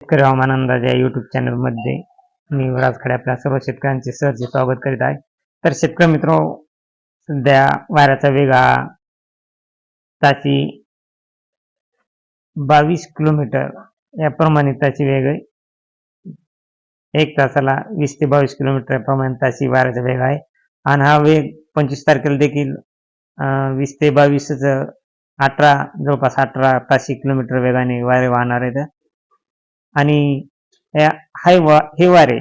शेतकरी हवामान अंदाज या युट्यूब चॅनलमध्ये मी राजकडे आपल्या सर्व शेतकऱ्यांचे सहज स्वागत करीत आहे. तर शेतकरी मित्र सध्या वाऱ्याचा वेग हा ताशी बावीस किलोमीटर याप्रमाणे ताशी वेग आहे. एक तासाला वीस ते बावीस किलोमीटर प्रमाणे ताशी वाऱ्याचा वेग आहे. आणि हा वेग पंचवीस तारखेला देखील अं, वीस ते बावीसच अठरा जवळपास अठरा ताशी किलोमीटर वेगाने वारे वाहणार आहेत आणि या- हाय वा हे वारे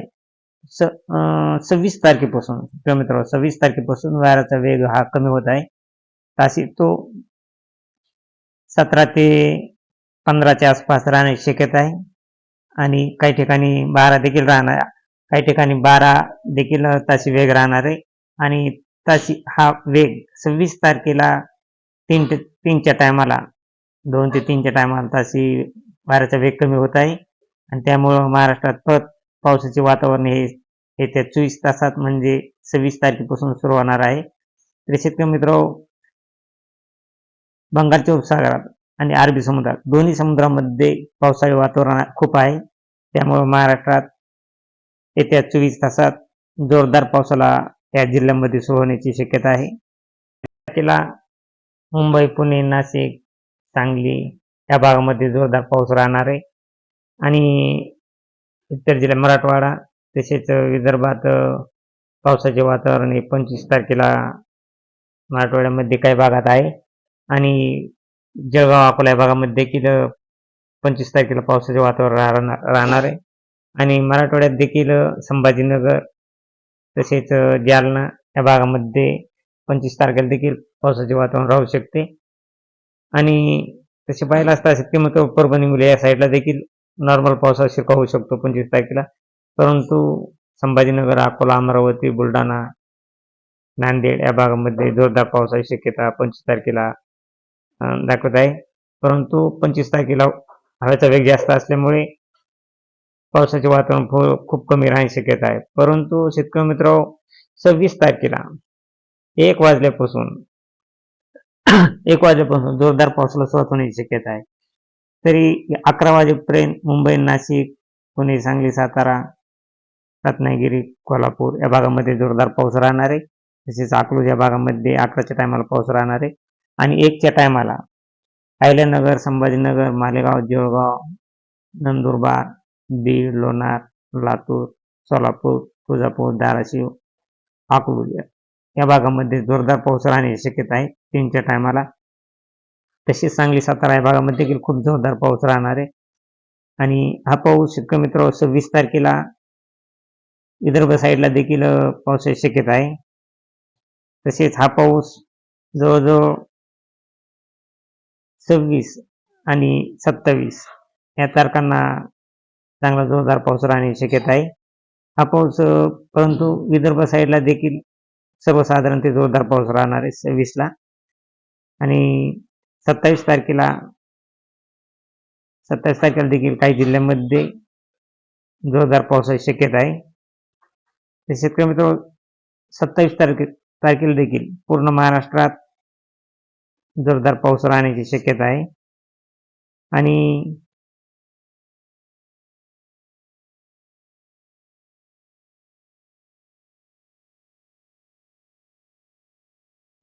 स सव्वीस तारखेपासून किलोमीटर सव्वीस तारखेपासून वाऱ्याचा वेग हा कमी होत आहे. ताशी तो सतरा ते पंधराच्या आसपास राहण्याची शक्यता आहे. आणि काही ठिकाणी बारा देखील राहणार काही ठिकाणी बारा देखील ताशी वेग राहणार आहे. आणि ताशी हा वेग सव्वीस तारखेला तीन ते तीनच्या टायमाला दोन ते तीनच्या टायमाला ताशी वाऱ्याचा वेग कमी होत आहे. आणि त्यामुळं महाराष्ट्रात परत पावसाचे वातावरण हे येत्या चोवीस तासात म्हणजे सव्वीस तारखेपासून सुरू होणार आहे. तर शेतकरी मित्र बंगालच्या उपसागरात आणि अरबी समुद्रात दोन्ही समुद्रामध्ये पावसाळी वातावरण खूप आहे. त्यामुळे महाराष्ट्रात येत्या चोवीस तासात जोरदार पावसाला या जिल्ह्यामध्ये सुरू होण्याची शक्यता आहे. तिला मुंबई पुणे नाशिक सांगली या भागामध्ये जोरदार पाऊस राहणार आहे. आणि इतर जिल्ह्यात मराठवाडा तसेच विदर्भात पावसाचे वातावरण हे पंचवीस तारखेला मराठवाड्यामध्ये काही भागात आहे. आणि जळगाव अकोला या भागामध्ये देखील पंचवीस तारखेला पावसाचे वातावरण राहणार राहणार आहे. आणि मराठवाड्यात देखील संभाजीनगर तसेच जालना या भागामध्ये पंचवीस तारखेला देखील पावसाचे वातावरण राहू शकते. आणि तसे पाहिलं असता शक्यतो परभणी मुले या साईडला देखील नॉर्मल पावसात शिरकाव होऊ शकतो पंचवीस तारखेला. परंतु संभाजीनगर अकोला अमरावती बुलढाणा नांदेड या भागामध्ये जोरदार पावसाची शक्यता पंचवीस तारखेला दाखवत आहे. परंतु पंचवीस तारखेला हवेचा वेग जास्त असल्यामुळे पावसाचे वातावरण खूप कमी राहण्याची शक्यता आहे. परंतु शेतकरी मित्र सव्वीस तारखेला एक वाजल्यापासून एक वाजल्यापासून जोरदार पावसाला सुरुवात होण्याची शक्यता आहे. तरी अकरा वाजेपर्यंत मुंबई नाशिक पुणे सांगली सातारा रत्नागिरी कोल्हापूर या भागामध्ये जोरदार पाऊस राहणार आहे. तसेच अकलूज या भागामध्ये अकराच्या टायमाला पाऊस राहणार आहे. आणि एकच्या टायमाला अहिल्यानगर संभाजीनगर मालेगाव जळगाव नंदुरबार बीड लोणार लातूर सोलापूर तुळजापूर धाराशिव अकलूज या- भागामध्ये जोरदार पाऊस राहण्याची शक्यता आहे. तीनच्या टायमाला तसेच सांगली सातारा या भागामध्ये देखील खूप जोरदार पाऊस राहणार आहे. आणि हा पाऊस शेतकरी मित्र सव्वीस तारखेला विदर्भ साईडला देखील पाऊस पावसाची शक्यता आहे. तसेच हा पाऊस जवळजवळ सव्वीस आणि सत्तावीस या तारखांना चांगला जोरदार पाऊस राहण्याची शक्यता आहे. हा पाऊस परंतु विदर्भ साईडला देखील सर्वसाधारण ते जोरदार पाऊस राहणार आहे सव्वीसला आणि सत्तावीस तारखेला सत्तावीस तारखेला देखील काही जिल्ह्यांमध्ये जोरदार पावसाची शक्यता आहे. तर शेतकरी मित्र सत्तावीस तारखे तारखेला देखील पूर्ण महाराष्ट्रात जोरदार पाऊस राहण्याची शक्यता आहे. आणि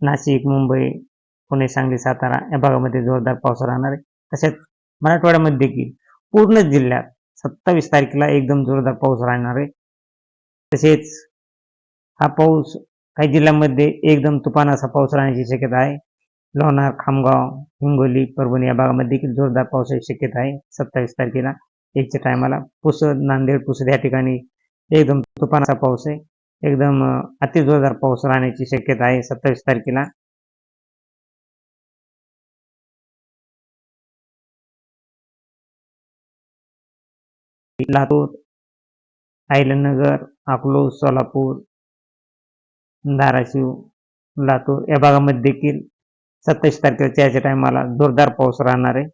नाशिक मुंबई पुणे सांगली सातारा या भागामध्ये जोरदार पाऊस राहणार आहे. तसेच मराठवाड्यामध्ये देखील पूर्ण जिल्ह्यात सत्तावीस तारखेला एकदम जोरदार पाऊस राहणार आहे. तसेच हा पाऊस काही जिल्ह्यांमध्ये एकदम तुफान असा पाऊस राहण्याची शक्यता आहे. लोणार खामगाव हिंगोली परभणी या भागामध्ये देखील जोरदार पावसाची शक्यता आहे सत्तावीस तारखेला. एकच्या टायमाला पुसद नांदेड पुसद या ठिकाणी एकदम तुफान असा पाऊस आहे. एकदम अति जोरदार पाऊस राहण्याची शक्यता आहे सत्तावीस तारखेला. लातूर अहिल्यानगर अकलूज सोलापूर धाराशिव लातूर. या भागामध्ये देखील सत्तावीस तारखेच्या याच्या टायमाला जोरदार पाऊस राहणार आहे.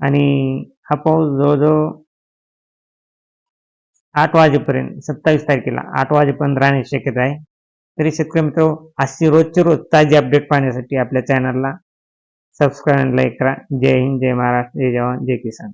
आणि हा पाऊस जवळजवळ आठ वाजेपर्यंत सत्तावीस तारखेला आठ वाजेपर्यंत राहण्याची शक्यता आहे. तरी शेतकरी मित्र अशी रोजचे रोज ताजी अपडेट पाहण्यासाठी आपल्या चॅनलला सबस्क्राईब लाईक करा. जय हिंद जय महाराष्ट्र जय जवान जय किसान.